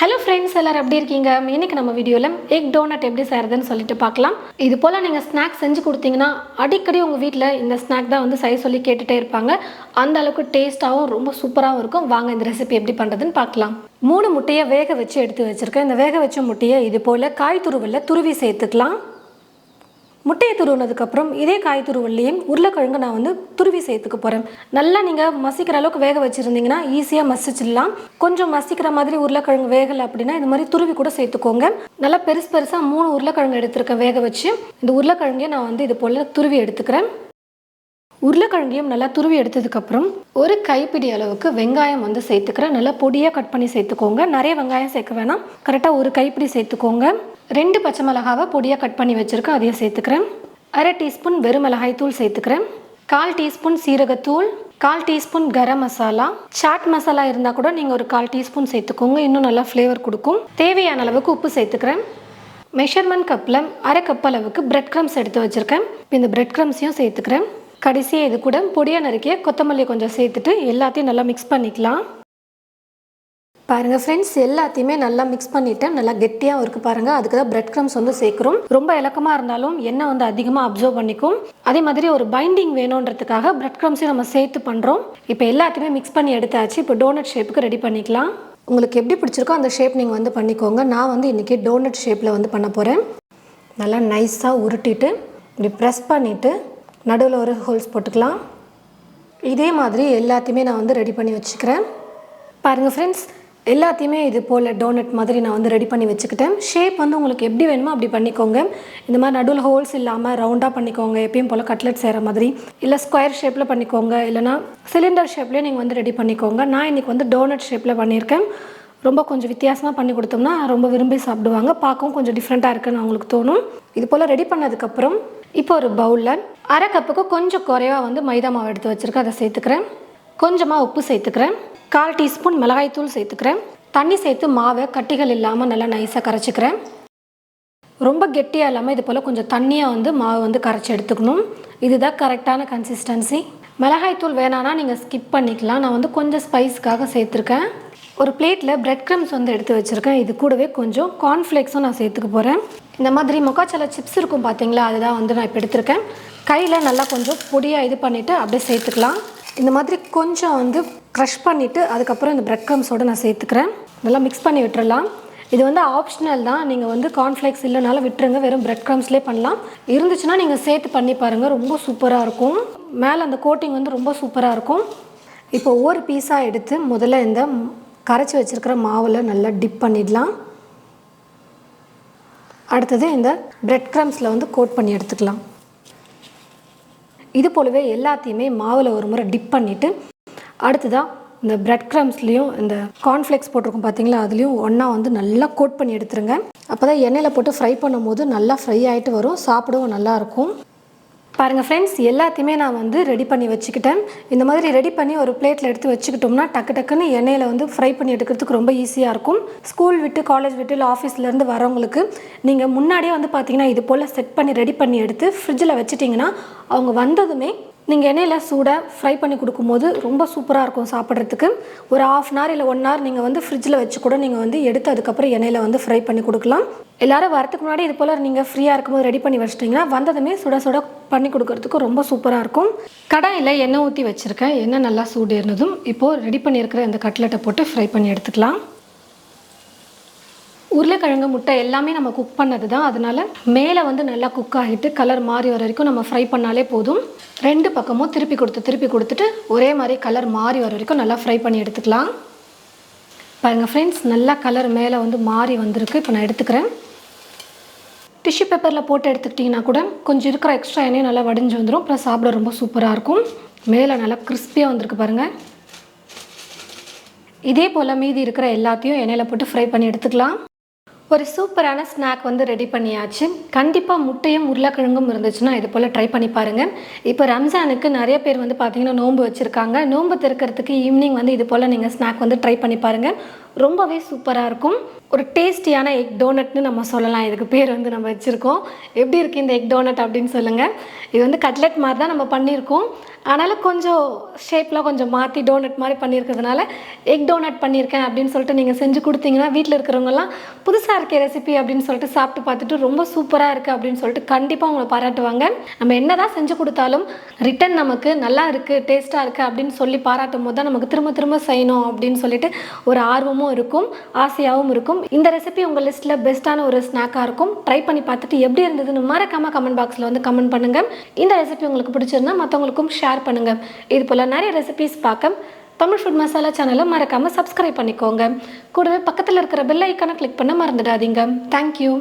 Hello friends எல்லாரும் எப்படி இருக்கீங்க? இன்னைக்கு நம்ம வீடியோவில் எக் டோனட் எப்படி செய்கிறதுன்னு சொல்லிட்டு பார்க்கலாம். இது போல் நீங்கள் ஸ்நாக்ஸ் செஞ்சு கொடுத்தீங்கன்னா அடிக்கடி உங்கள் வீட்டில் இந்த ஸ்நாக் தான் வந்து செய்ய சொல்லி கேட்டுகிட்டே இருப்பாங்க. அந்த அளவுக்கு டேஸ்ட்டாகவும் ரொம்ப சூப்பராகவும் இருக்கும். வாங்க இந்த ரெசிபி எப்படி பண்ணுறதுன்னு பார்க்கலாம். மூணு முட்டையை வேக வச்சு எடுத்து வச்சுருக்கேன். இந்த வேக வச்ச முட்டையை இது போல் காய் துருவலில் துருவி சேர்த்துக்கலாம். முட்டையை துருவினதுக்கப்புறம் இதே காய் துருவல்லையும் உருளைக்கிழங்கு நான் வந்து துருவி சேர்த்துக்க போகிறேன் நல்லா நீங்கள் மசிக்கிற அளவுக்கு வேக வச்சுருந்தீங்கன்னா ஈஸியாக மசிச்சிடலாம். கொஞ்சம் மசிக்கிற மாதிரி உருளைக்கிழங்கு வேகலை அப்படின்னா இது மாதிரி துருவி கூட சேர்த்துக்கோங்க. நல்லா பெருசு பெருசாக மூணு உருளைக்கிழங்கு எடுத்துருக்கேன் வேக வச்சு. இந்த உருளைக்கிழங்கையும் நான் வந்து இது போல் துருவி எடுத்துக்கிறேன். உருளைக்கிழங்கையும் நல்லா துருவி எடுத்ததுக்கப்புறம் ஒரு கைப்பிடி அளவுக்கு வெங்காயம் வந்து சேர்த்துக்கிறேன். நல்லா பொடியாக கட் பண்ணி சேர்த்துக்கோங்க. நிறைய வெங்காயம் சேர்க்க வேணாம். கரெக்டாக ஒரு கைப்பிடி சேர்த்துக்கோங்க. ரெண்டு பச்சை மிளகாவை பொடியாக கட் பண்ணி வச்சுருக்கேன். அதையும் சேர்த்துக்கிறேன். அரை டீஸ்பூன் வெறும் மிளகாய் தூள் சேர்த்துக்கிறேன். கால் டீஸ்பூன் சீரகத்தூள் கால் டீஸ்பூன் கரம் மசாலா. சாட் மசாலா இருந்தால் கூட நீங்கள் ஒரு கால் டீஸ்பூன் சேர்த்துக்கோங்க. இன்னும் நல்லா ஃப்ளேவர் கொடுக்கும். தேவையான அளவுக்கு உப்பு சேர்த்துக்கிறேன். மெஷர்மெண்ட் கப்பில் அரை கப் அளவுக்கு பிரெட் க்ரம்ஸ் எடுத்து வச்சுருக்கேன். இப்போ இந்த பிரெட் க்ரம்ஸையும் சேர்த்துக்கிறேன். கடைசியாக இது கூட பொடியாக நறுக்கிய கொத்தமல்லி கொஞ்சம் சேர்த்துட்டு எல்லாத்தையும் நல்லா மிக்ஸ் பண்ணிக்கலாம். பாருங்கள் ஃப்ரெண்ட்ஸ் எல்லாத்தையுமே நல்லா மிக்ஸ் பண்ணிவிட்டேன் நல்லா கெட்டியாக இருக்குது பாருங்கள் அதுக்கு தான் பிரெட் க்ரம்ஸ் வந்து சேர்க்குறோம். ரொம்ப இலக்கமாக இருந்தாலும் எண்ணெய் வந்து அதிகமாக அப்சர்வ் பண்ணிக்கும். அதே மாதிரி ஒரு பைண்டிங் வேணுன்றதுக்காக பிரெட் க்ரம்ஸையும் நம்ம சேர்த்து பண்ணுறோம் இப்போ எல்லாத்தையுமே மிக்ஸ் பண்ணி எடுத்தாச்சு. இப்போ டோனட் ஷேப்புக்கு ரெடி பண்ணிக்கலாம். உங்களுக்கு எப்படி பிடிச்சிருக்கோ அந்த ஷேப் நீங்கள் வந்து பண்ணிக்கோங்க. நான் வந்து இன்றைக்கி டோனட் ஷேப்பில் வந்து பண்ண போகிறேன் நல்லா நைஸாக உருட்டிட்டு இப்படி ப்ரெஸ் பண்ணிவிட்டு நடுவில் ஒரு ஹோல்ஸ் போட்டுக்கலாம். இதே மாதிரி எல்லாத்தையுமே நான் வந்து ரெடி பண்ணி வச்சுக்கிறேன். பாருங்கள் ஃப்ரெண்ட்ஸ் எல்லாத்தையுமே இது போல் டோனட் மாதிரி நான் வந்து ரெடி பண்ணி வச்சுக்கிட்டேன். ஷேப் வந்து உங்களுக்கு எப்படி வேணுமோ அப்படி பண்ணிக்கோங்க. இந்த மாதிரி நடுவில் ஹோல்ஸ் இல்லாமல் ரவுண்டாக பண்ணிக்கோங்க. எப்பயும் போல் கட்லெட் செய்கிற மாதிரி. இல்லை ஸ்கொயர் ஷேப்பில் பண்ணிக்கோங்க. இல்லைனா சிலிண்டர் ஷேப்லேயே நீங்கள் வந்து ரெடி பண்ணிக்கோங்க. நான் இன்றைக்கி வந்து டோனட் ஷேப்பில் பண்ணியிருக்கேன். ரொம்ப கொஞ்சம் வித்தியாசமாக பண்ணி கொடுத்தோம்னா ரொம்ப விரும்பி சாப்பிடுவாங்க. பார்க்கவும் கொஞ்சம் டிஃப்ரெண்ட்டாக இருக்குன்னு அவங்களுக்கு தோணும். இது போல் ரெடி பண்ணதுக்கப்புறம் இப்போ ஒரு பவுலில் அரை கப்புக்கு கொஞ்சம் குறைவாக வந்து மைதா மாவு எடுத்து வச்சுருக்கேன். அதை சேர்த்துக்கிறேன். கொஞ்சமாக உப்பு சேர்த்துக்கிறேன். கால் டீஸ்பூன் மிளகாய்த்தூள் சேர்த்துக்கிறேன். தண்ணி சேர்த்து மாவை கட்டிகள் இல்லாமல் நல்லா நைஸாக கரைச்சிக்கிறேன். ரொம்ப கெட்டியாக இல்லாமல் இது போல் கொஞ்சம் தண்ணியாக வந்து மாவு வந்து கரைச்சி எடுத்துக்கணும். இதுதான் கரெக்டான கன்சிஸ்டன்சி மிளகாய்த்தூள் வேணான்னா நீங்கள் ஸ்கிப் பண்ணிக்கலாம். நான் வந்து கொஞ்சம் ஸ்பைஸ்க்காக சேர்த்துருக்கேன். ஒரு பிளேட்டில் பிரெட் க்ரம்ஸ் வந்து எடுத்து வச்சுருக்கேன். இது கூடவே கொஞ்சம் கார்ன்ஃப்ளேக்ஸும் நான் சேர்த்துக்க போகிறேன் இந்த மாதிரி மொக்காச்சல சிப்ஸ் இருக்கும் பார்த்தீங்களா அதுதான் வந்து நான் இப்போ எடுத்திருக்கேன். கையில் நல்லா கொஞ்சம் பொடியாக இது பண்ணிவிட்டு அப்படியே சேர்த்துக்கலாம். இந்த மாதிரி கொஞ்சம் வந்து க்ரஷ் பண்ணிவிட்டு அதுக்கப்புறம் இந்த பிரெட் க்ரம்ஸோடு நான் சேர்த்துக்கிறேன். நல்லா மிக்ஸ் பண்ணி விட்டுறலாம். இது வந்து ஆப்ஷனல் தான். நீங்கள் வந்து கார்ன்ஃப்ளேக்ஸ் இல்லைனாலும் விட்டுருங்க. வெறும் பிரெட் க்ரம்ஸ்லேயே பண்ணலாம். இருந்துச்சுன்னா நீங்கள் சேர்த்து பண்ணி பாருங்கள் ரொம்ப சூப்பராக இருக்கும். மேலே அந்த கோட்டிங் வந்து ரொம்ப சூப்பராக இருக்கும். இப்போ ஒவ்வொரு பீஸாக எடுத்து முதல்ல இந்த கரைச்சி வச்சுருக்கிற மாவில் நல்லா டிப் பண்ணிடலாம். அடுத்தது இந்த பிரெட் க்ரம்ஸில் வந்து கோட் பண்ணி எடுத்துக்கலாம். இது போலவே எல்லாத்தையுமே மாவில் ஒரு முறை டிப் பண்ணிவிட்டு அடுத்ததாக இந்த பிரெட் க்ரம்ஸ்லேயும் இந்த கார்ன்ஃப்ளேக்ஸ் போட்டிருக்கோம் பார்த்தீங்களா அதுலேயும் ஒன்றா வந்து நல்லா கோட் பண்ணி எடுத்துருங்க. அப்போ தான் எண்ணெயில் போட்டு ஃப்ரை பண்ணும்போது நல்லா ஃப்ரை ஆகிட்டு வரும் சாப்பிடவும் நல்லாயிருக்கும் பாருங்கள் ஃப்ரெண்ட்ஸ் எல்லாத்தையுமே நான் வந்து ரெடி பண்ணி வச்சுக்கிட்டேன். இந்த மாதிரி ரெடி பண்ணி ஒரு பிளேட்டில் எடுத்து வச்சுக்கிட்டோம்னா டக்கு டக்குன்னு எண்ணெயில் வந்து ஃப்ரை பண்ணி எடுக்கிறதுக்கு ரொம்ப ஈஸியாக இருக்கும். ஸ்கூல் விட்டு காலேஜ் விட்டு இல்லை ஆஃபீஸ்லேருந்து வரவங்களுக்கு நீங்கள் முன்னாடியே வந்து பார்த்தீங்கன்னா இது போல் செட் பண்ணி ரெடி பண்ணி எடுத்து ஃப்ரிட்ஜில் வச்சுட்டிங்கன்னா அவங்க வந்ததுமே நீங்கள் எண்ணெயில் சூட ஃப்ரை பண்ணி கொடுக்கும்போது ரொம்ப சூப்பராக இருக்கும் சாப்பிட்றதுக்கு. ஒரு ஆஃப் அன் ஹவர் இல்லை ஒன் ஹவர் நீங்கள் வந்து ஃப்ரிட்ஜில் வச்சு கூட நீங்கள் வந்து எடுத்து அதுக்கப்புறம் எண்ணெயில் வந்து ஃப்ரை பண்ணி கொடுக்கலாம். எல்லாரும் வரத்துக்கு முன்னாடி இது போல் நீங்கள் ஃப்ரீயாக இருக்கும்போது ரெடி பண்ணி வச்சிட்டிங்கன்னா வந்ததுமே சுட சுட பண்ணி கொடுக்கறதுக்கு ரொம்ப சூப்பராக இருக்கும். கடாயில் எண்ணெய் ஊற்றி வச்சுருக்கேன். எண்ணெய் நல்லா சூடு இருந்ததும் இப்போது ரெடி பண்ணியிருக்கிற இந்த கட்லெட்டை போட்டு ஃப்ரை பண்ணி எடுத்துக்கலாம். உருளைக்கிழங்கு முட்டை எல்லாமே நம்ம குக் பண்ணது தான் அதனால் மேலே வந்து நல்லா குக் ஆகிட்டு கலர் மாறி வர வரைக்கும் நம்ம ஃப்ரை பண்ணாலே போதும். ரெண்டு பக்கமும் திருப்பி கொடுத்து திருப்பி கொடுத்துட்டு ஒரே மாதிரி கலர் மாறி வர வரைக்கும் நல்லா ஃப்ரை பண்ணி எடுத்துக்கலாம். பாருங்கள் ஃப்ரெண்ட்ஸ் நல்லா கலர் மேலே வந்து மாறி வந்திருக்கு. இப்போ நான் எடுத்துக்கிறேன். டிஷ்யூ பேப்பரில் போட்டு எடுத்துக்கிட்டிங்கன்னா கூட கொஞ்சம் இருக்கிற எக்ஸ்ட்ரா எண்ணெயும் நல்லா வடிஞ்சு வந்துடும் ப்ளஸ் சாப்பிட ரொம்ப சூப்பராக இருக்கும். மேலே நல்லா கிறிஸ்பியாக வந்திருக்கு பாருங்கள் இதே போல் மீதி இருக்கிற எல்லாத்தையும் எண்ணெயில் போட்டு ஃப்ரை பண்ணி எடுத்துக்கலாம். ஒரு சூப்பரான ஸ்நாக் வந்து ரெடி பண்ணியாச்சு. கண்டிப்பாக முட்டையும் உருளைக்கிழங்கும் இருந்துச்சுன்னா இது போல் ட்ரை பண்ணி பாருங்கள் இப்போ ரம்ஜானுக்கு நிறைய பேர் வந்து பார்த்தீங்கன்னா நோன்பு வச்சுருக்காங்க. நோன்பு திறக்கிறதுக்கு ஈவினிங் வந்து இது போல் நீங்கள் ஸ்நாக் வந்து ட்ரை பண்ணி பாருங்கள் ரொம்பவே சூப்பராக இருக்கும். ஒரு டேஸ்டியான எக் டோனட்னு நம்ம சொல்லலாம். இதுக்கு பேர் வந்து நம்ம வச்சுருக்கோம். எப்படி இருக்குது இந்த எக் டோனட் அப்படின்னு சொல்லுங்கள் இது வந்து கட்லெட் மாதிரி தான் நம்ம பண்ணியிருக்கோம். ஆனாலும் கொஞ்சம் ஷேப்லாம் கொஞ்சம் மாற்றி டோனட் மாதிரி பண்ணியிருக்கிறதுனால எக் டோனட் பண்ணியிருக்கேன் அப்படின்னு சொல்லிட்டு நீங்கள் செஞ்சு கொடுத்தீங்கன்னா வீட்டில் இருக்கிறவங்கலாம் புதுசாக இருக்க ரெசிபி அப்படின்னு சொல்லிட்டு சாப்பிட்டு பார்த்துட்டு ரொம்ப சூப்பராக இருக்குது அப்படின்னு சொல்லிட்டு கண்டிப்பாக உங்களை பாராட்டுவாங்க. நம்ம என்ன தான் செஞ்சு கொடுத்தாலும் ரிட்டன் நமக்கு நல்லா இருக்குது டேஸ்ட்டாக இருக்குது அப்படின்னு சொல்லி பாராட்டும் போது தான் நமக்கு திரும்ப திரும்ப செய்யணும் அப்படின்னு சொல்லிட்டு ஒரு ஆர்வமும் இருக்கும் ஆசையாகவும் இருக்கும். இந்த ரெசிபி உங்கள் லிஸ்ட்டில் பெஸ்ட்டான ஒரு ஸ்நாக்காக இருக்கும். ட்ரை பண்ணி பார்த்துட்டு எப்படி இருந்ததுன்னு மறக்காமல் கமெண்ட் பாக்ஸில் வந்து கமெண்ட் பண்ணுங்கள் இந்த ரெசிபி உங்களுக்கு பிடிச்சிருந்தா மற்றவங்களுக்கும் ஷேர் பண்ணுங்கள் இது போல் நிறைய ரெசிபிஸ் பார்க்க தமிழ் ஃபுட் மசாலா சேனலை மறக்காமல் சப்ஸ்கிரைப் பண்ணிக்கோங்க. கூடவே பக்கத்தில் இருக்கிற பெல் ஐக்கானை கிளிக் பண்ண மறந்துடாதீங்க. தேங்க்யூ